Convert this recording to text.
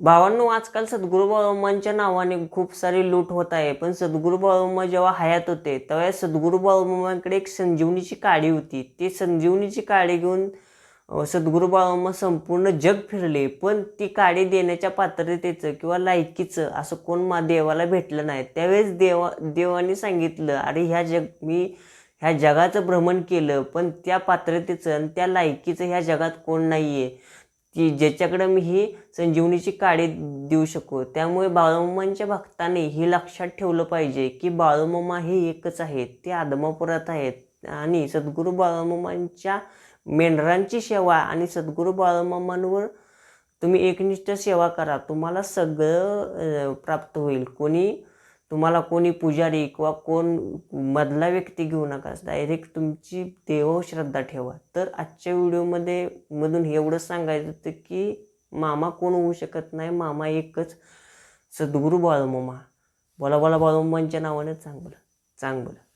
भावांनो आजकाल सद्गुरू बाळूमांच्या नावाने खूप सारी लूट होत आहे. पण सद्गुरू बाळूमा जेव्हा हयात होते तेव्हा सद्गुरू बाळूमांकडे एक संजीवनीची काडी होती. ती संजीवनीची काडी घेऊन सद्गुरू बाळूमा संपूर्ण जग फिरले. पण ती काडी देण्याच्या पात्रतेचं किंवा लायकीचं असं कोण मा देवाला भेटलं नाही. त्यावेळेस देवा देवाने सांगितलं अरे ह्या जग मी ह्या जगाचं भ्रमण केलं पण त्या पात्रतेचं आणि त्या लायकीचं ह्या जगात कोण नाही आहे की ज्याच्याकडं मी ही संजीवनीची काळी देऊ शकू. त्यामुळे बाळूमामांच्या भक्ताने हे लक्षात ठेवलं पाहिजे की बाळूमामा हे एकच आहेत ते आदमापुरात आहेत. आणि सद्गुरू बाळूमामांच्या मेंढरांची सेवा आणि सद्गुरू बाळूमामांवर तुम्ही एकनिष्ठ सेवा करा. तुम्हाला सगळं प्राप्त होईल. कोणी तुम्हाला कोणी पुजारी किंवा कोण मधला व्यक्ती घेऊ नका डायरेक्ट तुमची देव श्रद्धा ठेवा. तर आजच्या व्हिडिओमध्ये मधून एवढंच सांगायचं होतं की मामा कोण होऊ शकत नाही मामा एकच सद्गुरू बाळूमामा. बोला बोला बाळूमामांच्या नावाने चांगलं चांगलं.